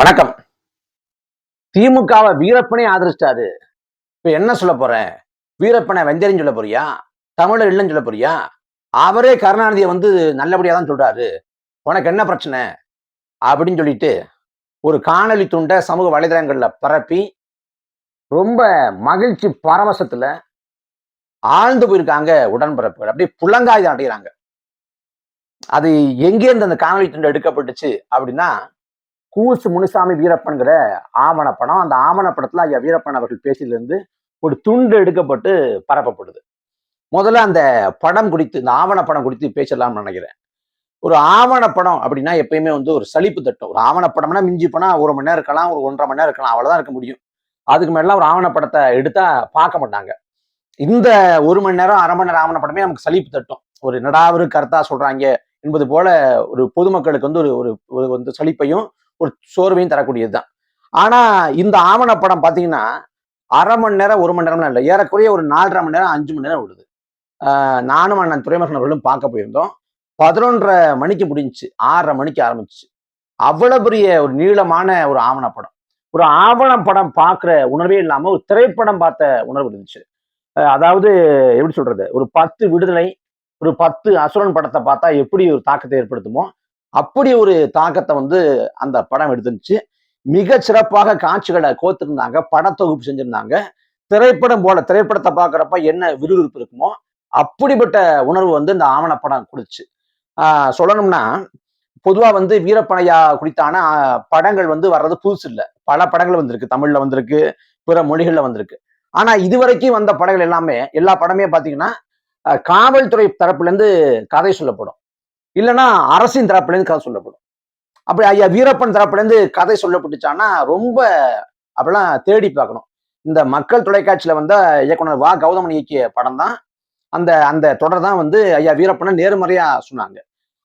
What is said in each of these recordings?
வணக்கம். திமுகவை வீரப்பனே ஆதரிச்சிட்டாரு. இப்ப என்ன சொல்ல போற? வீரப்பனை வெந்தரின்னு சொல்ல போறியா? தமிழர் இல்லைன்னு சொல்ல போறியா? அவரே கருணாநிதியை வந்து நல்லபடியா தான் சொல்றாரு. உனக்கு என்ன பிரச்சனை? அப்படின்னு சொல்லிட்டு ஒரு காணொலி துண்டை சமூக வலைதளங்கள்ல பரப்பி ரொம்ப மகிழ்ச்சி பரவசத்துல ஆழ்ந்து போயிருக்காங்க உடன்பிறப்புகள். அப்படியே புள்ளங்காயுதம் அடைகிறாங்க அது எங்கேருந்து அந்த காணொலி துண்டு எடுக்கப்பட்டுச்சு அப்படின்னா கூசு முனுசாமி வீரப்பன்கிற ஆவணப்படம் அந்த ஆவணப்படத்துல ஐயா வீரப்பன் அவர்கள் பேசியிலிருந்து ஒரு துண்டு எடுக்கப்பட்டு பரப்பப்படுது. முதல்ல அந்த படம் குறித்து இந்த ஆவணப்படம் குறித்து பேசலாம்னு நினைக்கிறேன். ஒரு ஆவணப்படம் அப்படின்னா எப்பயுமே வந்து ஒரு சலிப்பு தட்டும். ஒரு ஆவணப்படம்னா மிஞ்சி போனா ஒரு மணி நேரம் இருக்கலாம் ஒரு ஒன்றரை மணி நேரம் இருக்கலாம் அவ்வளவுதான் இருக்க முடியும். அதுக்கு மேலாம் ஒரு ஆவணப்படத்தை எடுத்தா பார்க்க மாட்டாங்க. இந்த ஒரு மணி நேரம் அரை மணி நேரம் ஆவணப்படமே நமக்கு சலிப்பு தட்டும். ஒரு நடாவரு கருத்தா சொல்றாங்க என்பது போல ஒரு பொதுமக்களுக்கு வந்து ஒரு ஒரு ஒரு வந்து சலிப்பையும் ஒரு சோர்வையும் தரக்கூடியது தான் ஆனா இந்த ஆவணப்படம் பார்த்தீங்கன்னா அரை மணி நேரம் ஒரு மணி நேரம்லாம் இல்லை. ஏறக்குறைய ஒரு நாலரை மணி நேரம் அஞ்சு மணி நேரம் விடுது நானும் அண்ணன் துறைமுகன் அவர்களும் பார்க்க போயிருந்தோம். பதினொன்றரை மணிக்கு முடிஞ்சுச்சு. ஆறரை மணிக்கு ஆரம்பிச்சு. அவ்வளவு பெரிய ஒரு நீளமான ஒரு ஆவணப்படம் ஒரு ஆவணப்படம் பார்க்குற உணர்வே இல்லாமல் ஒரு திரைப்படம் பார்த்த உணர்வு இருந்துச்சு. அதாவது எப்படி சொல்றது? ஒரு பத்து விடுதலை ஒரு பத்து அசுரன் படத்தை பார்த்தா எப்படி ஒரு தாக்கத்தை ஏற்படுத்துமோ அப்படி ஒரு தாக்கத்தை வந்து அந்த படம் எடுத்துருந்துச்சு. மிக சிறப்பாக காட்சிகளை கோத்திருந்தாங்க படத்தொகுப்பு செஞ்சிருந்தாங்க. திரைப்படம் போல திரைப்படத்தை பார்க்குறப்ப என்ன விறுவிறுப்பு இருக்குமோ அப்படிப்பட்ட உணர்வு வந்து இந்த ஆவணப்படம் கொடுத்துச்சு சொல்லணும்னா பொதுவாக வந்து வீரப்பனையா குறித்தான படங்கள் வந்து வர்றது புதுசு இல்லை. பல படங்கள் வந்திருக்கு. தமிழ்ல வந்திருக்கு பிற மொழிகள்ல வந்திருக்கு. ஆனா இதுவரைக்கும் வந்த படங்கள் எல்லாமே எல்லா படமே பார்த்தீங்கன்னா காவல்துறை தரப்புலேருந்து கதை சொல்லப்படும். இல்லைன்னா அரசின் தரப்புலேருந்து கதை சொல்லப்படும். அப்படி ஐயா வீரப்பன் தரப்புலேருந்து கதை சொல்லப்பட்டுச்சான்னா ரொம்ப அப்படிலாம் தேடி பார்க்கணும். இந்த மக்கள் தொலைக்காட்சியில் வந்த இயக்குனர் வா. கௌதமன் இயக்கிய படம் தான். அந்த அந்த தொடர் தான் வந்து ஐயா வீரப்பனை நேர்மறையாக சொன்னாங்க.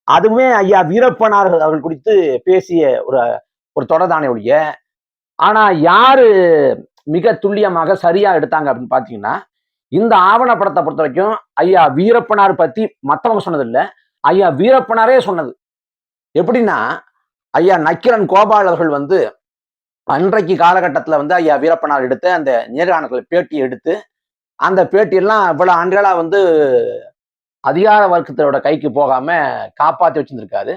அதுவுமே ஐயா வீரப்பனார் அவர்கள் குறித்து பேசிய ஒரு ஒரு தொடர் தானே ஒழிய ஆனால் யார் மிக துல்லியமாக சரியாக எடுத்தாங்க அப்படின்னு பார்த்தீங்கன்னா இந்த ஆவணப்படத்தை பொறுத்த வரைக்கும் ஐயா வீரப்பனார் பற்றி மற்றவங்க சொன்னதில்லை. ஐயா வீரப்பனாரே சொன்னது. எப்படின்னா ஐயா நக்கிரன் கோபால் அவர்கள் வந்து அன்றைக்கு காலகட்டத்தில் வந்து ஐயா வீரப்பனார் எடுத்து அந்த நேர்காணல்கள் பேட்டி எடுத்து அந்த பேட்டியெல்லாம் இவ்வளோ ஆண்டுகளாக வந்து அதிகார வர்க்கத்தோட கைக்கு போகாம காப்பாற்றி வச்சிருந்திருக்காரு.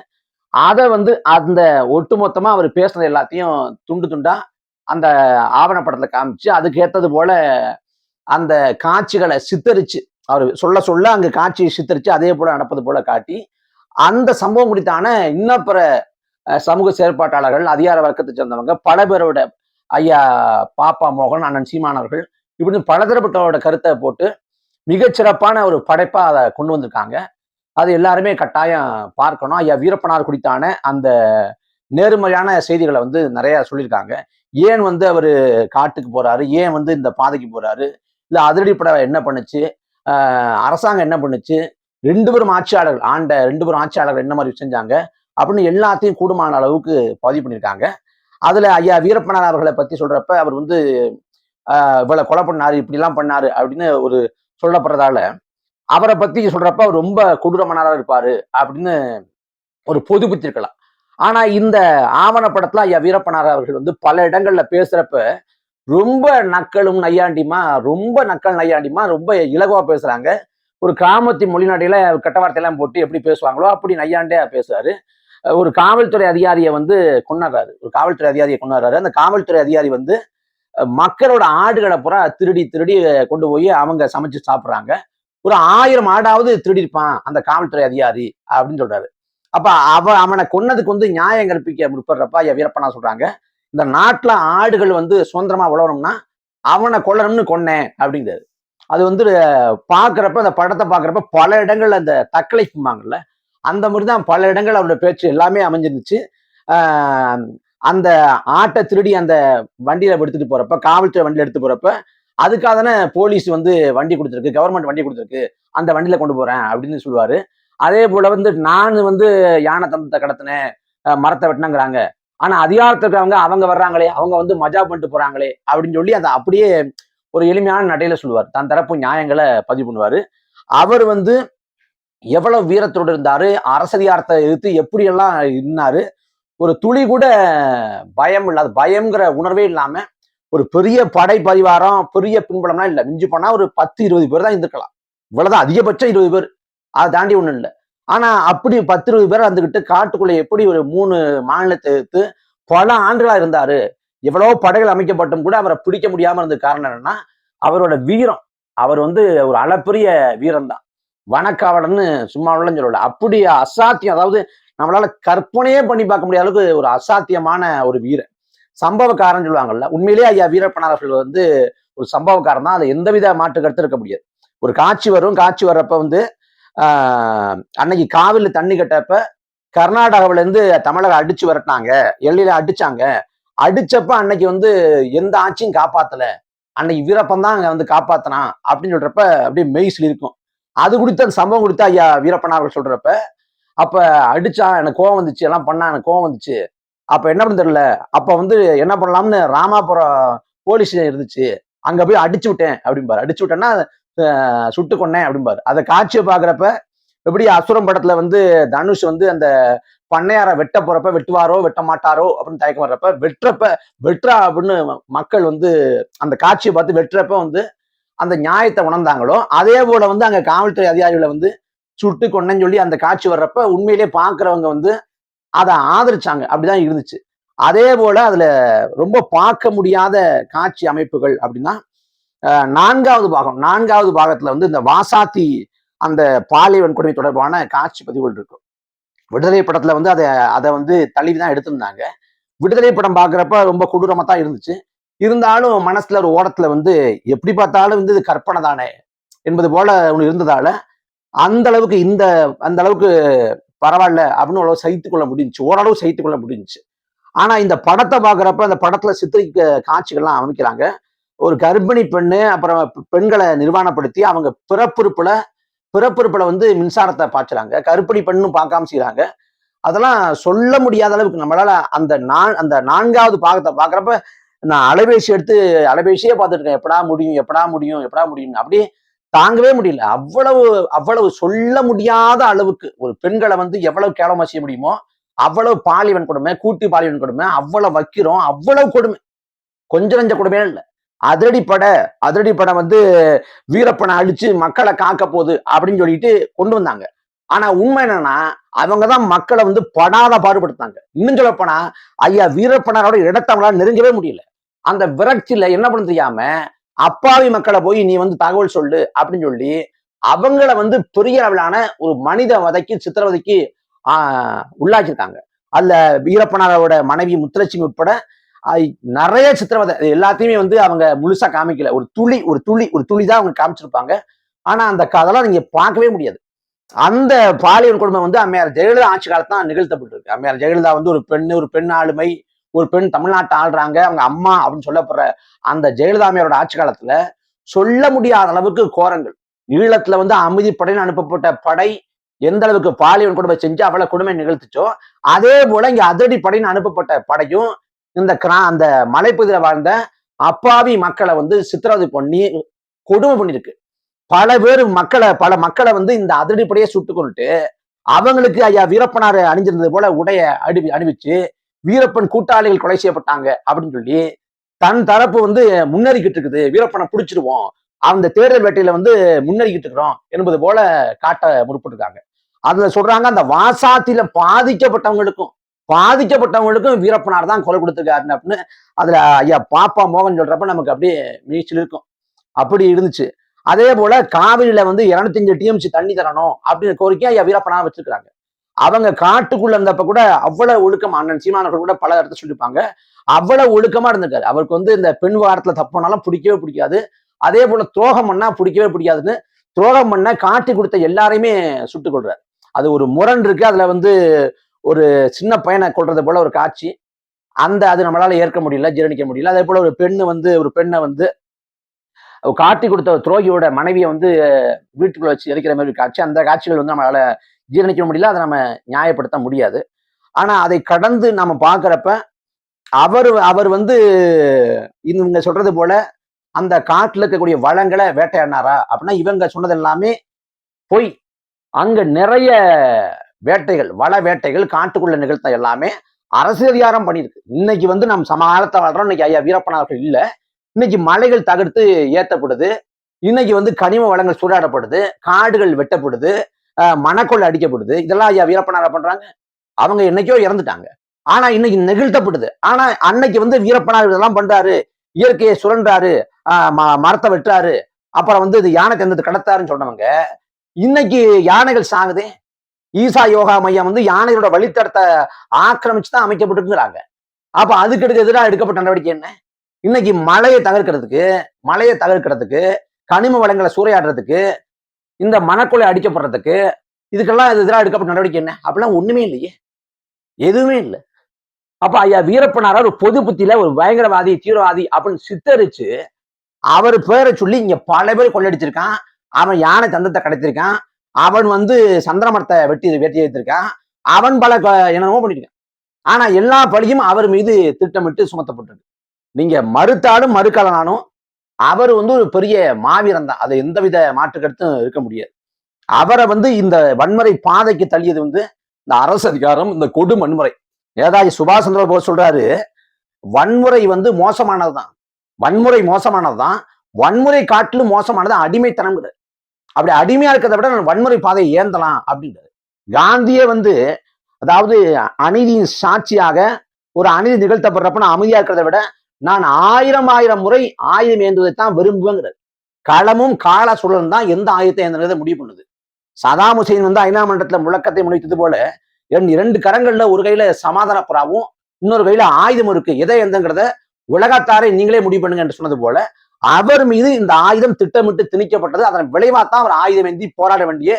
அதை வந்து அந்த ஒட்டுமொத்தமாக அவர் பேசுனது எல்லாத்தையும் துண்டு துண்டா அந்த ஆவணப்படத்தில் காமிச்சு அதுக்கு ஏற்றது போல அந்த காட்சிகளை சித்தரிச்சு அவர் சொல்ல சொல்ல அங்கு காட்சியை சித்தரிச்சு அதே போல நடப்பது போல காட்டி அந்த சம்பவம் குறித்தான இன்னும் பிற சமூக செயற்பாட்டாளர்கள் அதிகார வர்க்கத்தை சேர்ந்தவங்க பல பேரோட ஐயா பாப்பா மோகன் அண்ணன் சீமானவர்கள் இப்படி பலதரப்பட்டவரோட கருத்தை போட்டு மிகச்சிறப்பான ஒரு படைப்பா அதை கொண்டு வந்திருக்காங்க. அது எல்லாருமே கட்டாயம் பார்க்கணும். ஐயா வீரப்பனார் குறித்தான அந்த நேர்மறையான செய்திகளை வந்து நிறைய சொல்லியிருக்காங்க. ஏன் வந்து அவர் காட்டுக்கு போறாரு? ஏன் வந்து இந்த பாதைக்கு போறாரு? இல்ல அதிரடிப்பட என்ன பண்ணுச்சு? அரசாங்கம் என்ன பண்ணுச்சு? ரெண்டு பேரும் ஆட்சியாளர்கள் ஆண்ட ரெண்டு பேரும் ஆட்சியாளர்கள் என்ன மாதிரி செஞ்சாங்க? அப்படின்னு எல்லாத்தையும் கூடுமான அளவுக்கு பதிவு பண்ணியிருக்காங்க. அதுல ஐயா வீரப்பனார் அவர்களை பத்தி சொல்றப்ப அவர் வந்து ஆஹ் இவ்வளவு கொலை பண்ணாரு இப்படிலாம் பண்ணாரு அப்படின்னு ஒரு சொல்லப்படுறதால அவரை பத்தி சொல்றப்ப அவர் ரொம்ப கொடூரமானவரா இருப்பாரு அப்படின்னு ஒரு பொதுப்பித்திருக்கலாம். ஆனா இந்த ஆவணப்படத்துல ஐயா வீரப்பனார் அவர்கள் வந்து பல இடங்கள்ல பேசுறப்ப ரொம்ப நக்கலும் நையாண்டிமா ரொம்ப நக்கல் நையாண்டிமா ரொம்ப இலகுவா பேசுறாங்க. ஒரு கிராமத்து மொழிநாட்டில கெட்ட வார்த்தையெல்லாம் போட்டு எப்படி பேசுவாங்களோ அப்படி நையாண்டே பேசுறாரு. ஒரு காவல்துறை அதிகாரியை வந்து கொண்டாடுறாரு ஒரு காவல்துறை அதிகாரியை கொண்டாடுறாரு அந்த காவல்துறை அதிகாரி வந்து மக்களோட ஆடுகளை பூரா திருடி திருடி கொண்டு போய் அவங்க சமைச்சு சாப்பிட்றாங்க. ஒரு ஆயிரம் ஆடாவது திருடி இருப்பான் அந்த காவல்துறை அதிகாரி அப்படின்னு சொல்றாரு. அப்ப அவ அவனை கொன்னதுக்கு வந்து நியாயம் கற்பிக்க முற்படுறப்ப ஐயா வீரப்பனா சொல்றாங்க. இந்த நாட்டில் ஆடுகள் வந்து சுதந்திரமா வளரணும்னா அவனை கொல்லணும்னு கொன்னேன் அப்படிங்கிறது. அது வந்து பார்க்குறப்ப அந்த படத்தை பார்க்குறப்ப பல இடங்கள்ல அந்த தக்கலைப்புமாங்கல்ல அந்த மாதிரி தான் பல இடங்கள் அவரோட பேச்சு எல்லாமே அமைஞ்சிருந்துச்சு. அந்த ஆட்டை திருடி அந்த வண்டியில எடுத்துட்டு போறப்ப காவல்துறை வண்டியில எடுத்து போறப்ப அதுக்காக தானே போலீஸ் வந்து வண்டி கொடுத்துருக்கு கவர்மெண்ட் வண்டி கொடுத்துருக்கு அந்த வண்டியில கொண்டு போறேன் அப்படின்னு சொல்லுவாரு. அதே போல வந்து நான் வந்து யானை தந்தத்தை கடத்தினேன் மரத்தை வெட்டினாங்கிறாங்க. ஆனா அதிகாரத்துக்கு அவங்க அவங்க வர்றாங்களே அவங்க வந்து மஜா பண்ணிட்டு போறாங்களே அப்படின்னு சொல்லி அதை அப்படியே ஒரு எளிமையான நடையில சொல்லுவார். தன் தரப்பு நியாயங்களை பதிவு பண்ணுவாரு. அவர் வந்து எவ்வளவு வீரத்தோடு இருந்தாரு அரசதிகாரத்தை எதிர்த்து எப்படியெல்லாம் இருந்தாரு ஒரு துளி கூட பயம் இல்லாத பயம்ங்கிற உணர்வே இல்லாம ஒரு பெரிய படை பரிவாரம் பெரிய பின்புலம்லாம் இல்லை. மிஞ்சி போனா ஒரு பத்து இருபது பேர் தான் இருந்திருக்கலாம். இவ்வளவுதான் அதிகபட்சம் இருபது பேர். அதை தாண்டி ஒன்றும் இல்லை. ஆனா அப்படி பத்து இருபது பேர் வந்துகிட்டு காட்டுக்குள்ள எப்படி ஒரு மூணு மாநிலத்தை எடுத்து பல ஆண்டுகளா இருந்தாரு. எவ்வளவு படைகள் அமைக்கப்பட்டும் கூட அவரை பிடிக்க முடியாம இருந்த காரணம் என்னன்னா அவரோட வீரம். அவர் வந்து ஒரு அளப்பரிய வீரம் தான் வனக்காவலன்னு சும்மா சொல்லல. அப்படி அசாத்தியம் அதாவது நம்மளால கற்பனையே பண்ணி பார்க்க முடியாத அளவுக்கு ஒரு அசாத்தியமான ஒரு வீரன். சம்பவக்காரன் சொல்லுவாங்கல்ல உண்மையிலேயே ஐயா வீரப்பனார் அவர்கள் வந்து ஒரு சம்பவக்காரன் தான். அதை எந்தவித மாற்று கருத்து இருக்க முடியாது. ஒரு காட்சி வரும் காட்சி வர்றப்ப வந்து அன்னைக்கு காவிரியில் தண்ணி கட்டப்ப கர்நாடகாவில இருந்து தமிழக அடிச்சு விரட்டினாங்க. எல்லையில அடிச்சாங்க. அடிச்சப்ப அன்னைக்கு வந்து எந்த ஆட்சியும் காப்பாத்தல. அன்னைக்கு வீரப்பன் தான் அங்க வந்து காப்பாத்தினான் அப்படின்னு சொல்றப்ப அப்படியே மெய்சில் இருக்கும் அது குறித்து அந்த சம்பவம் குறித்து ஐயா வீரப்பன் அவர்கள் சொல்றப்ப அப்ப அடிச்சா எனக்கு கோவம் வந்துச்சு எல்லாம் பண்ணா எனக்கு கோவம் வந்துச்சு. அப்ப என்ன பண்ண தெரியல அப்ப வந்து என்ன பண்ணலாம்னு ராமாபுரம் போலீஸ் இருந்துச்சு. அங்க போய் அடிச்சு விட்டேன் அப்படிம்பாரு. அடிச்சு விட்டேன்னா சுட்டு கொண்டேன் அப்படிம்பாரு. அதை காட்சியை பாக்குறப்ப எப்படி அசுரம் படத்துல வந்து தனுஷ் வந்து அந்த பண்ணையார வெட்ட போறப்ப வெட்டுவாரோ வெட்ட மாட்டாரோ அப்படின்னு தயக்கம் வர்றப்ப வெட்டுறப்ப வெட்டுறா அப்படின்னு மக்கள் வந்து அந்த காட்சியை பார்த்து வெட்டுறப்ப வந்து அந்த நியாயத்தை உணர்ந்தாங்களோ அதே போல வந்து அங்க காவல்துறை அதிகாரிகளை வந்து சுட்டு கொண்டேன்னு சொல்லி அந்த காட்சி வர்றப்ப உண்மையிலேயே பாக்குறவங்க வந்து அதை ஆதரிச்சாங்க. அப்படிதான் இருந்துச்சு. அதே போல அதுல ரொம்ப பார்க்க முடியாத காட்சி அமைப்புகள் அப்படின்னா நான்காவது பாகம் நான்காவது பாகத்துல வந்து இந்த வாசாத்தி அந்த பாலியல் வன்கொடுமை தொடர்பான காட்சி பதிவுகள் இருக்கும் விடுதலை படத்துல வந்து அதை அதை வந்து தள்ளி தான் எடுத்திருந்தாங்க. விடுதலை படம் பார்க்குறப்ப ரொம்ப கொடூரமா தான் இருந்துச்சு. இருந்தாலும் மனசுல ஒரு ஓடத்துல வந்து எப்படி பார்த்தாலும் வந்து இது கற்பனை தானே என்பது போல ஒன்று இருந்ததால அந்த அளவுக்கு இந்த அந்த அளவுக்கு பரவாயில்ல அப்படின்னு ஓரளவு சகித்து கொள்ள முடிஞ்சுச்சு. ஓரளவு சகித்து கொள்ள முடிஞ்சுச்சு. ஆனா இந்த படத்தை பார்க்குறப்ப அந்த படத்துல சித்திரிக்க காட்சிகள்லாம் அமைக்கிறாங்க. ஒரு கர்ப்பிணி பெண்ணு அப்புறம் பெண்களை நிர்வாணப்படுத்தி அவங்க பிறப்புறுப்புல பிறப்புறுப்புல வந்து மின்சாரத்தை பாய்ச்சுறாங்க. கருப்பணி பெண்ணும் பார்க்காம செய்யறாங்க அதெல்லாம் சொல்ல முடியாத அளவுக்கு நம்மளால அந்த நான் அந்த நான்காவது பாகத்தை பார்க்குறப்ப நான் அலைபேசி எடுத்து அலைபேசியே பார்த்துட்டு எப்படா முடியும் எப்படா முடியும் எப்படா முடியும் அப்படியே தாங்கவே முடியல. அவ்வளவு அவ்வளவு சொல்ல முடியாத அளவுக்கு ஒரு பெண்களை வந்து எவ்வளவு கேவலமா செய்ய முடியுமோ அவ்வளவு பாலிவன் கொடுமை கூட்டு பாலிவன் கொடுமை அவ்வளவு வைக்கிறோம் அவ்வளவு கொடுமை. கொஞ்சம் நஞ்ச கொடுமையே இல்லை. அதிரடி படை அதிரடி படம் வந்து வீரப்பனை அடிச்சு மக்களை காக்க போகுது அப்படின்னு சொல்லிட்டு கொண்டு வந்தாங்க. ஆனா உண்மை என்னன்னா அவங்க தான் மக்களை வந்து படாத பாடுபடுத்தாங்க இன்னும் சொல்லப்போனா ஐயா வீரப்பனாரோட இடத்தவங்களால நெருங்கவே முடியல. அந்த விரட்சியில என்ன பண்ண தெரியாம அப்பாவி மக்களை போய் நீ வந்து தகவல் சொல்லு அப்படின்னு சொல்லி அவங்கள வந்து பெரிய அளவிலான ஒரு மனித வதைக்கு சித்திரவதைக்கு ஆஹ் உள்ளாக்கியிருக்காங்க. அதுல வீரப்பனாரோட மனைவி முத்துலட்சுமி உட்பட நிறைய சித்திரவதை இது எல்லாத்தையுமே வந்து அவங்க முழுசா காமிக்கல. ஒரு துளி ஒரு துளி ஒரு துளி தான் அவங்க காமிச்சிருப்பாங்க. ஆனா அந்த அதெல்லாம் நீங்க பார்க்கவே முடியாது. அந்த பாலியல் கொடுமை வந்து அம்மையார் ஜெயலலிதா ஆட்சி காலத்தான் தான் நிகழ்த்தப்பட்டிருக்கு. அம்மையார் ஜெயலலிதா வந்து ஒரு பெண் ஒரு பெண் ஆளுமை ஒரு பெண் தமிழ்நாட்டை ஆள்றாங்க. அவங்க அம்மா அப்படின்னு சொல்லப்படுற அந்த ஜெயலலிதா அம்மையாரோட ஆட்சி காலத்துல சொல்ல முடியாத அளவுக்கு கோரங்கள். ஈழத்துல வந்து அமைதிப்படைன்னு அனுப்பப்பட்ட படை எந்த அளவுக்கு பாலியல் கொடுமை செஞ்சு அவளை கொடுமை நிகழ்த்துச்சோ அதே போல இங்க அதிரடி படைன்னு அனுப்பப்பட்ட படையும் இந்த கிரா அந்த மலைப்பகுதியில் வாழ்ந்த அப்பாவி மக்களை வந்து சித்திரவதை பண்ணி கொடுமை பண்ணிருக்கு. பல பேர் மக்களை பல மக்களை வந்து இந்த அதிரடிப்படையே சுட்டு கொண்டுட்டு அவங்களுக்கு ஐயா வீரப்பனார் அணிஞ்சிருந்தது போல உடைய அடி அணிவிச்சு வீரப்பன் கூட்டாளிகள் கொலை செய்யப்பட்டாங்க அப்படின்னு சொல்லி தன் தரப்பு வந்து முன்னேறிக்கிட்டு இருக்குது. வீரப்பனை பிடிச்சிருவோம். அந்த தேர்தல் வேட்டையில வந்து முன்னேறிக்கிட்டு இருக்கிறோம் என்பது போல காட்ட முற்பட்டிருக்காங்க. அதுல சொல்றாங்க அந்த வாசாத்தில பாதிக்கப்பட்டவங்களுக்கும் பாதிக்கப்பட்டவங்களுக்கும் வீரப்பனார் தான் கொலை கொடுத்துருக்காருன்னு அப்படின்னு அதுல ஐயா பாப்பா மோகன் சொல்றப்ப நமக்கு அப்படியே மீச்சில் இருக்கும். அப்படி இருந்துச்சு. அதே போல காவிரியில வந்து இருநூத்தஞ்சு டிஎம்சி தண்ணி தரணும் அப்படின்னு கோரிக்கை ஐயா வீரப்பனா வச்சிருக்கிறாங்க. அவங்க காட்டுக்குள்ள இருந்தப்ப கூட அவ்வளவு ஒழுக்கம் அண்ணன் சீமானவர்கள் கூட பல இடத்த சொல்லியிருப்பாங்க. அவ்வளவு ஒழுக்கமா இருந்திருக்காரு. அவருக்கு வந்து இந்த பெண் வாரத்துல தப்புனாலும் பிடிக்கவே பிடிக்காது. அதே போல துரோகம் பண்ணா பிடிக்கவே பிடிக்காதுன்னு துரோகம் பண்ண காட்டி கொடுத்த எல்லாரையுமே சுட்டுக் கொள்றாரு அது ஒரு முரண் இருக்கு. அதுல வந்து ஒரு சின்ன பையனை கொள்றது போல ஒரு காட்சி. அந்த அது நம்மளால ஏற்க முடியல ஜீரணிக்க முடியல. அதே போல ஒரு பெண்ணு வந்து ஒரு பெண்ணை வந்து காட்டி கொடுத்த துரோகியோட மனைவியை வந்து வீட்டுக்குள்ள வச்சு எரிக்கிற மாதிரி காட்சி. அந்த காட்சிகள் வந்து நம்மளால ஜீரணிக்க முடியல அதை நம்ம நியாயப்படுத்த முடியாது. ஆனா அதை கடந்து நம்ம பாக்குறப்ப அவர் அவர் வந்து இவங்க சொல்றது போல அந்த காட்டில் இருக்கக்கூடிய வளங்களை வேட்டையாடினாரா? அப்படின்னா இவங்க சொன்னது எல்லாமே பொய் அங்க நிறைய வேட்டைகள் வள வேட்டைகள் காட்டுக்குள்ள நிகழ்த்த எல்லாமே அரசு அதிகாரம் பண்ணியிருக்கு. இன்னைக்கு வந்து நம்ம சமகாலத்தை வாழ்றோம். இன்னைக்கு ஐயா வீரப்பன் அவர்கள் இல்லை. இன்னைக்கு மலைகள் தகர்த்து ஏத்தப்படுது. இன்னைக்கு வந்து கனிம வளங்கள் சூடாடப்படுது. காடுகள் வெட்டப்படுது. அஹ் மணக்கொள்ளை அடிக்கப்படுது. இதெல்லாம் ஐயா வீரப்பனாரா பண்றாங்க. அவங்க என்னைக்கோ இறந்துட்டாங்க. ஆனா இன்னைக்கு நிகழ்த்தப்படுது. ஆனா அன்னைக்கு வந்து வீரப்பனார் இதெல்லாம் பண்றாரு. இயற்கையை சுரண்டாரு. ஆஹ் ம- மரத்தை வெட்டுறாரு. அப்புறம் வந்து இது யானை தந்தது கடத்தாருன்னு சொன்னவங்க. இன்னைக்கு யானைகள் சாகுதே. ஈசா யோகா மையம் வந்து யானைகளோட வழித்தடத்தை ஆக்கிரமிச்சு தான் அமைக்கப்பட்டிருக்கிறாங்க அப்ப அதுக்கு எதிராக எடுக்கப்பட்ட நடவடிக்கை என்ன? இன்னைக்கு மலையை தகர்க்கிறதுக்கு மலையை தகர்க்கிறதுக்கு கனிம வளங்களை சூறையாடுறதுக்கு இந்த மணக்கொலை அடிக்கப்படுறதுக்கு இதுக்கெல்லாம் எதிராக எடுக்கப்பட்ட நடவடிக்கை என்ன? அப்படிலாம் ஒண்ணுமே இல்லையே. எதுவுமே இல்லை. அப்ப ஐயா வீரப்பனார ஒரு பொது புத்தியில ஒரு பயங்கரவாதி தீவிரவாதி அப்படின்னு சித்தரிச்சு அவர் பேரை சொல்லி இங்க பல பேர் கொள்ளடிச்சிருக்கான். அவன் யானை தந்தத்தை கடத்திருக்கான். அவன் வந்து சந்திரமரத்தை வெட்டி வெட்டி வைத்திருக்கான். அவன் பல க- என்னென்னமோ பண்ணிருக்கான். ஆனா எல்லா பழியும் அவர் மீது திட்டமிட்டு சுமத்தப்பட்டிருக்கு. நீங்க மறுத்தாலும் மறுக்கலனாலும் அவர் வந்து ஒரு பெரிய மாவீரன் தான். அது எந்தவித மாற்றுக்கருத்தும் இருக்க முடியாது. அவரை வந்து இந்த வன்முறை பாதைக்கு தள்ளியது வந்து இந்த அரசு அதிகாரம் இந்த கொடு வன்முறை. நேதாஜி சுபாஷ் சந்திர போஸ் சொல்றாரு வன்முறை வந்து மோசமானதுதான். வன்முறை மோசமானதுதான். வன்முறை காட்டிலும் மோசமானது கிடையாது அப்படி அடிமையா இருக்கிறத விட நான் வன்முறை பாதையை ஏந்தலாம் அப்படின்றது. காந்தியே வந்து அதாவது அநீதியின் சாட்சியாக ஒரு அநீதி நிகழ்த்தப்படுறப்ப நான் அமைதியா இருக்கிறத விட நான் ஆயிரம் ஆயிரம் முறை ஆயுதம் ஏந்துவதை தான் களமும் கால சூழலும் தான் எந்த ஆயுதத்தை ஏந்தினதை முடிவு பண்ணுது. சதாம் ஹுசைன் வந்து ஐநா மன்றத்துல முழக்கத்தை முனைத்தது போல என் இரண்டு கரங்கள்ல ஒரு கையில சமாதான புறாவும் இன்னொரு கையில ஆயுதம் இருக்கு. எதை எந்தங்கிறத உலகத்தாரை நீங்களே முடிவு பண்ணுங்க என்று சொன்னது போல அவர் மீது இந்த ஆயுதம் திட்டமிட்டு திணிக்கப்பட்டது. அதன் விளைவாத்தான் அவர் ஆயுதம் ஏந்தி போராட வேண்டிய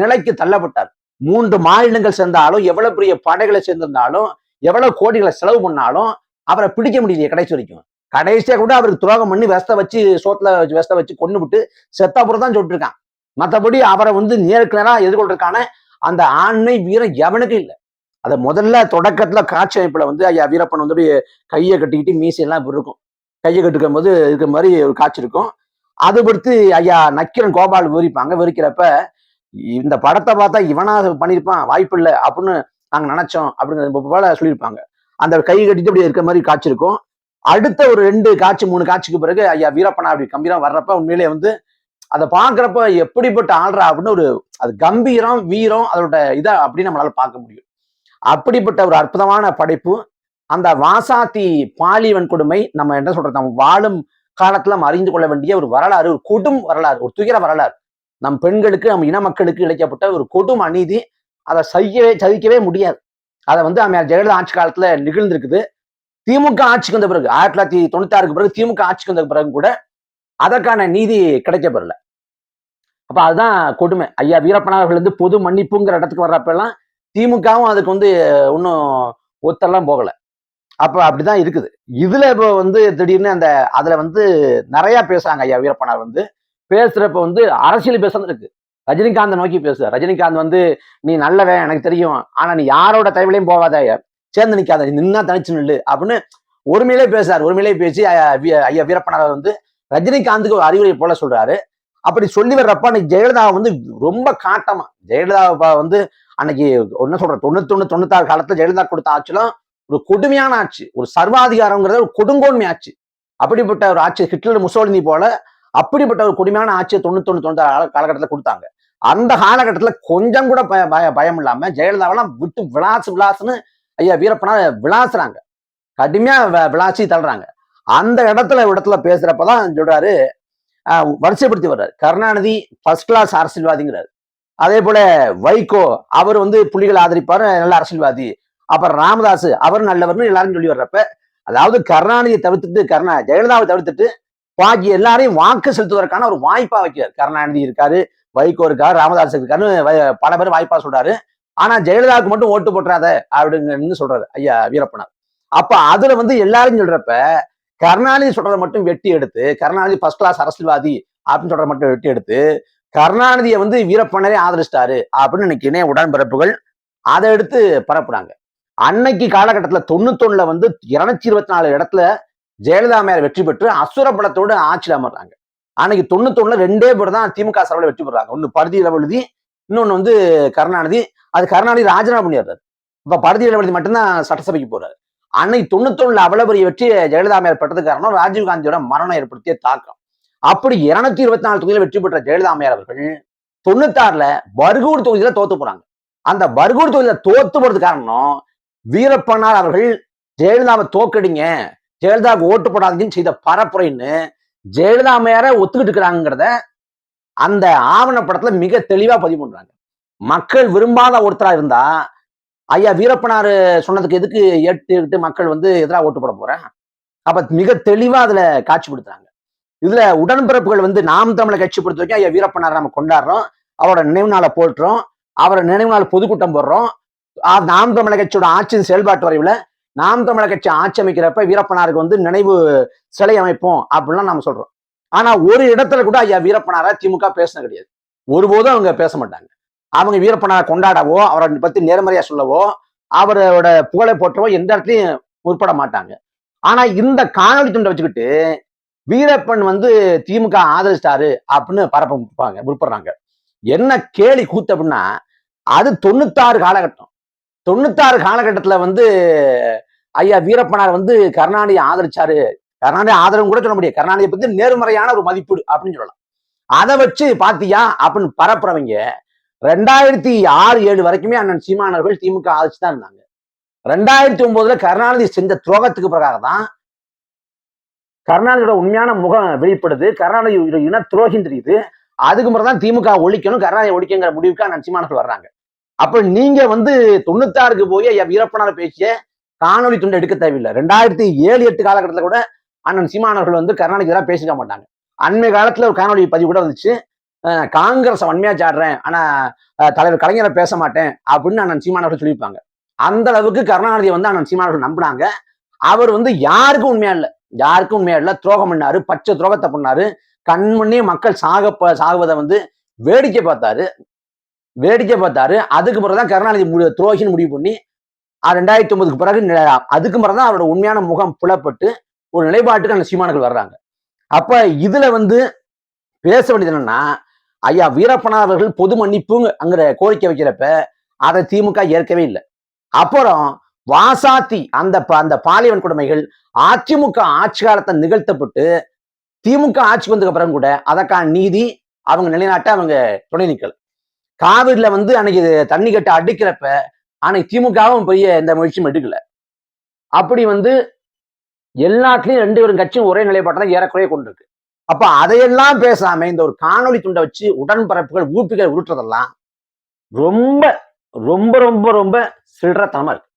நிலைக்கு தள்ளப்பட்டார். மூன்று மாநிலங்கள் சேர்ந்தாலும் எவ்வளவு பெரிய படைகளை சேர்ந்திருந்தாலும் எவ்வளவு கோடிகளை செலவு பண்ணாலும் அவரை பிடிக்க முடியலையே கடைசி வரைக்கும். கடைசியா கூட அவருக்கு துரோகம் பண்ணி வெஸ்த வச்சு சோத்துல வச்சு வெஸ்த வச்சு கொண்டு விட்டு செத்தாபுரம் தான் சொல்லிட்டுருக்கான். மற்றபடி அவரை வந்து நேருக்கு நேரம் எதிர்கொள்றதுக்கான அந்த ஆண்மை வீரம் எவனுக்கும் இல்லை. அதை முதல்ல தொடக்கத்துல காட்சி அமைப்புல வந்து ஐயா வீரப்பன் வந்து கையை கட்டிக்கிட்டு மீசையெல்லாம் இப்படி இருக்கும் கையை கட்டுக்கும் போது இருக்கிற மாதிரி ஒரு காட்சி இருக்கும். அது பொறுத்து ஐயா நக்கிரன் கோபால் விவரிப்பாங்க. விவரிக்கிறப்ப இந்த படத்தை பார்த்தா இவனா பண்ணியிருப்பான் வாய்ப்பு இல்லை அப்படின்னு நாங்கள் நினைச்சோம் அப்படிங்கிறது போல சொல்லியிருப்பாங்க. அந்த கை கட்டிட்டு அப்படி இருக்க மாதிரி காட்சி இருக்கும். அடுத்த ஒரு ரெண்டு காட்சி மூணு காட்சிக்கு பிறகு ஐயா வீரப்பனா அப்படி கம்பீரம் வர்றப்ப உண்மையிலே வந்து அதை பார்க்குறப்ப எப்படிப்பட்ட ஆள்றா அப்படின்னு ஒரு அது கம்பீரம் வீரம் அதோட இதை அப்படி நம்மளால பார்க்க முடியும். அப்படிப்பட்ட ஒரு அற்புதமான படைப்பு. அந்த வாசாத்தி பாலிவன் கொடுமை நம்ம என்ன சொல்றது நம்ம வாழும் காலத்துல நம்ம அறிந்து கொள்ள வேண்டிய ஒரு வரலாறு ஒரு கொடும் வரலாறு ஒரு துயர வரலாறு. நம் பெண்களுக்கு நம் இன மக்களுக்கு இழைக்கப்பட்ட ஒரு கொடும் அநீதி அதை சகிக்கவே சகிக்கவே முடியாது. அதை வந்து அம்மையார் ஜெயலலிதா ஆட்சி காலத்துல நிகழ்ந்திருக்குது. திமுக ஆட்சிக்கு வந்த பிறகு ஆயிரத்தி தொள்ளாயிரத்தி தொண்ணூத்தி ஆறுக்கு பிறகு திமுக ஆட்சிக்கு வந்த பிறகு கூட அதற்கான நீதி கிடைக்கப்பெறல. அப்ப அதுதான் கொடுமை. ஐயா வீரப்பனார்கள் வந்து பொது மன்னிப்புங்கிற இடத்துக்கு வர்றப்பெல்லாம் திமுகவும் அதுக்கு வந்து ஒன்றும் ஒத்தெல்லாம் போகலை. அப்ப அப்படிதான் இருக்குது. இதுல இப்போ வந்து திடீர்னு அந்த அதுல வந்து நிறைய பேசுறாங்க ஐயா வீரப்பனார் வந்து. பேசுறப்ப வந்து அரசியல் பேசுறது இருக்கு. ரஜினிகாந்த் நோக்கி பேசு ரஜினிகாந்த் வந்து நீ நல்லவன் எனக்கு தெரியும். ஆனா நீ யாரோட தயவுலையும் போவாத சேர்ந்து நிக்காத. நீ நின்னா தனிச்சு நில்லு. அப்படின்னு ஒருமையிலே பேசுறாரு. ஒருமையிலே பேசி ஐயா ஐயா வீரப்பனார் வந்து ரஜினிகாந்துக்கு ஒரு அறிவுரை போல சொல்றாரு. அப்படி சொல்லி வர்றப்ப அன்னைக்கு ஜெயலலிதா வந்து ரொம்ப காட்டமா ஜெயலலிதா வந்து அன்னைக்கு என்ன சொல்ற தொண்ணூத்தொன்னு தொண்ணூத்தாறு காலத்துல ஜெயலலிதா கொடுத்த ஆட்சியிலும் ஒரு கொடுமையான ஆட்சி ஒரு சர்வாதிகாரங்கிறத ஒரு கொடுங்கோன்மை ஆட்சி. அப்படிப்பட்ட ஒரு ஆட்சி ஹிட்லர் முசோலினி போல அப்படிப்பட்ட ஒரு கொடுமையான ஆட்சியை தொண்ணூத்தொன்னு தொண்ணூத்தாறு காலகட்டத்தில் கொடுத்தாங்க. அந்த காலகட்டத்துல கொஞ்சம் கூட பய பய- பயம் இல்லாம ஜெயலலிதாவெல்லாம் விட்டு விளாசு விளாசுன்னு ஐயா வீரப்பனா விளாசுறாங்க. கடுமையா விளாசி தள்ளுறாங்க. அந்த இடத்துல இடத்துல பேசுறப்பதான் சொல்றாரு ஆஹ் வரிசைப்படுத்தி வர்றாரு. கருணாநிதி ஃபர்ஸ்ட் கிளாஸ் அரசியல்வாதிங்கிறாரு. அதே போல வைகோ அவர் வந்து புலிகள் ஆதரிப்பாரு நல்ல அரசியல்வாதி. அப்புறம் ராமதாஸ் அவர் நல்லவர்னு எல்லாரும் சொல்லி வர்றப்ப அதாவது கருணாநிதியை தவிர்த்துட்டு கருணா ஜெயலலிதாவை தவிர்த்துட்டு பாக்கி எல்லாரையும் வாக்கு செலுத்துவதற்கான ஒரு வாய்ப்பா வைக்கிறார். கருணாநிதி இருக்காரு வைகோ இருக்காரு ராமதாஸ் இருக்காருன்னு பல பேர் வாய்ப்பா சொல்றாரு. ஆனா ஜெயலலிதாவுக்கு மட்டும் ஓட்டு போட்டுறாத அப்படிங்கன்னு சொல்றாரு ஐயா வீரப்பனார். அப்ப அதுல வந்து எல்லாரும் சொல்றப்ப கருணாநிதி சொல்றதை மட்டும் வெட்டி எடுத்து கருணாநிதி ஃபர்ஸ்ட் கிளாஸ் அரசியல்வாதி அப்படின்னு சொல்றத மட்டும் வெட்டி எடுத்து கருணாநிதியை வந்து வீரப்பனரே ஆதரிச்சிட்டாரு அப்படின்னு இன்னைக்கு இணைய உடன்பிறப்புகள் அதை எடுத்து பரப்புறாங்க. அன்னைக்கு காலகட்டத்தில் தொண்ணூத்தொன்னுல வந்து இருநூத்தி இருபத்தி நாலு இடத்துல ஜெயலலிதா மேல வெற்றி பெற்று அசுர பலத்தோடு ஆட்சியில் அமர்றாங்க. அன்னைக்கு தொண்ணூத்தொன்னுல ரெண்டே பேர் தான் திமுக சார்பில் வெற்றி பெறாங்க. ஒன்று பருதி இளவழுதி இன்னொன்னு வந்து கருணாநிதி. அது கருணாநிதி ராஜினாமா பண்ணிடுறாரு. இப்ப பருதி இளவழுதி மட்டும்தான் சட்டசபைக்கு போறாரு. அன்னைக்கு தொண்ணூத்தொன்னுல அவ்வளவு பெரிய வெற்றி ஜெயலலிதா மேல் பெற்றது காரணம் ராஜீவ் காந்தியோட மரணம் ஏற்படுத்திய தாக்கம். அப்படி இருநூத்தி இருபத்தி நாலு தொகுதியில வெற்றி பெற்ற ஜெயலலிதா அம்மையார் அவர்கள் தொண்ணூத்தாறுல பர்கூர் தொகுதியில தோத்து போறாங்க. அந்த பர்கூர் தொகுதியில தோத்து போறது காரணம் வீரப்பனார் அவர்கள் ஜெயலலிதாவை தோக்கடிங்க ஜெயலலிதாவுக்கு ஓட்டு போடாதீங்கன்னு செய்த பரப்புரைன்னு ஜெயலலிதா அம்மையார ஒத்துக்கிட்டு இருக்கிறாங்கிறத அந்த ஆவணப்படத்துல மிக தெளிவா பதிவு பண்றாங்க. மக்கள் விரும்பாத ஒருத்தரா இருந்தா ஐயா வீரப்பனார் சொன்னதுக்கு எதுக்கு ஏற்றுக்கிட்டு மக்கள் வந்து எதிராக ஓட்டு போட போறேன் அப்ப மிக தெளிவா அதுல காட்சிப்படுத்துறாங்க இதுல உடன்பிறப்புகள் வந்து நாம் தமிழை கட்சி பொறுத்த வரைக்கும் ஐயா வீரப்பனார் நம்ம கொண்டாடுறோம் அவரோட நினைவு நாளை போட்டுறோம் அவரோட நினைவு நாள் பொதுக்கூட்டம் போடுறோம் நாம் தமிழக கட்சியோட ஆட்சியின் செயல்பாட்டு வரைவில் நாம் தமிழக கட்சி ஆட்சி அமைக்கிறப்ப வீரப்பனாருக்கு வந்து நினைவு சிலை அமைப்போம் அப்படிலாம் நம்ம சொல்றோம். ஆனா ஒரு இடத்துல கூட ஐயா வீரப்பனார திமுக பேசின கிடையாது. ஒருபோதும் அவங்க பேச மாட்டாங்க. அவங்க வீரப்பனாரை கொண்டாடவோ அவரை பத்தி நேர்மறையா சொல்லவோ அவரோட புகழை போற்றவோ எந்த இடத்துலயும் முற்பட மாட்டாங்க. ஆனா இந்த காணொலி துண்டை வச்சுக்கிட்டு வீரப்பன் வந்து திமுக ஆதரிச்சிட்டாரு அப்படின்னு பரப்ப முற்பாங்க முற்படுறாங்க. என்ன கேலி கூத்து அப்படின்னா அது தொண்ணூத்தாறு காலகட்டம். தொண்ணூத்தாறு காலகட்டத்துல வந்து ஐயா வீரப்பனார் வந்து கருணாநிதியை ஆதரிச்சாரு. கருணாநிதி ஆதரவு கூட சொல்ல முடியாது. கருணாநிதியை பத்தி நேர்மறையான ஒரு மதிப்பீடு அப்படின்னு சொல்லலாம். அதை வச்சு பாத்தியா அப்படின்னு பரப்புறவங்க ரெண்டாயிரத்தி ஆறு ஏழு வரைக்குமே அண்ணன் சீமானவர்கள் திமுக ஆதரிச்சு தான் இருந்தாங்க. ரெண்டாயிரத்தி ஒன்பதுல கருணாநிதி செஞ்ச துரோகத்துக்கு பிறகாக தான் கருணாநிதியோட உண்மையான முகம் வெளிப்படுது. கருணாநிதி இன துரோகின்னு தெரியுது. அதுக்கு முறை தான் திமுக ஒழிக்கணும். கருணாநிதி ஒழிக்கங்கிற முடிவுக்கு அண்ணன் சீமானவர்கள் வர்றாங்க. அப்ப நீங்க வந்து தொண்ணூத்தாறுக்கு போய் வீரப்பனார் பேசிய காணொலி துண்டு எடுக்க தேவையில்லை. ரெண்டாயிரத்தி ஏழு எட்டு காலகட்டத்தில் கூட அண்ணன் சீமானவர்கள் வந்து கருணாநிதி எதிராக பேசிக்க மாட்டாங்க. அண்மை காலத்துல ஒரு காணொலி பதிவு கூட வந்துச்சு. அஹ் காங்கிரஸ் வன்மையா சாடுறேன் ஆனா தலைவர் கலைஞரை பேச மாட்டேன் அப்படின்னு அண்ணன் சீமானவர்கள் சொல்லியிருப்பாங்க. அந்த அளவுக்கு கருணாநிதியை வந்து அண்ணன் சீமானவர்கள் நம்பினாங்க. அவர் வந்து யாருக்கும் உண்மையா இல்லை. யாருக்கும் உண்மையா இல்லை. துரோகம் பண்ணாரு பச்சை துரோகத்தை பண்ணாரு. கண்மண்ணே மக்கள் சாக சாகுவதை வந்து வேடிக்கை பார்த்தாரு. வேடிக்கை பார்த்தாரு. அதுக்கு பிறகுதான் கருணாநிதி முடி- துரோகின்னு முடிவு பண்ணி ரெண்டாயிரத்தி ஒன்பதுக்கு பிறகு அதுக்கு அதுக்கு பிறகுதான் அவரோட உண்மையான முகம் புலப்பட்டு ஒரு நிலைப்பாட்டுக்கு அந்த சீமானுகள் வர்றாங்க. அப்ப இதுல வந்து பேச வேண்டியது என்னன்னா ஐயா வீரப்பனார் அவர்கள் பொது மன்னிப்புங்கிற கோரிக்கை வைக்கிறப்ப அதை திமுக ஏற்கவே இல்லை. அப்புறம் வாசாத்தி அந்த ப- அந்த பாலியல் கொடுமைகள் அதிமுக ஆட்சி காலத்தை நிகழ்த்தப்பட்டு திமுக ஆட்சிக்கு வந்ததுக்கு அப்புறம் கூட அதற்கான நீதி அவங்க நிலைநாட்ட அவங்க துணை நிக்கல காவிரியில வந்து அன்னைக்கு இது தண்ணி கட்ட அடுக்கிறப்ப அன்னைக்கு திமுகவும் பெரிய எந்த முயற்சியும் எடுக்கல. அப்படி வந்து எல்லாத்துலயும் ரெண்டு பேரும் கட்சியும் ஒரே நிலைப்பாட்டை தான் ஏறக்குறைய கொண்டிருக்கு அப்ப அதையெல்லாம் பேசாம இந்த ஒரு காணொளி துண்டை வச்சு உடன்பரப்புகள் ஊப்பிகள் உருட்டுறதெல்லாம் ரொம்ப ரொம்ப ரொம்ப ரொம்ப சில்லறத்தனமா இருக்கு.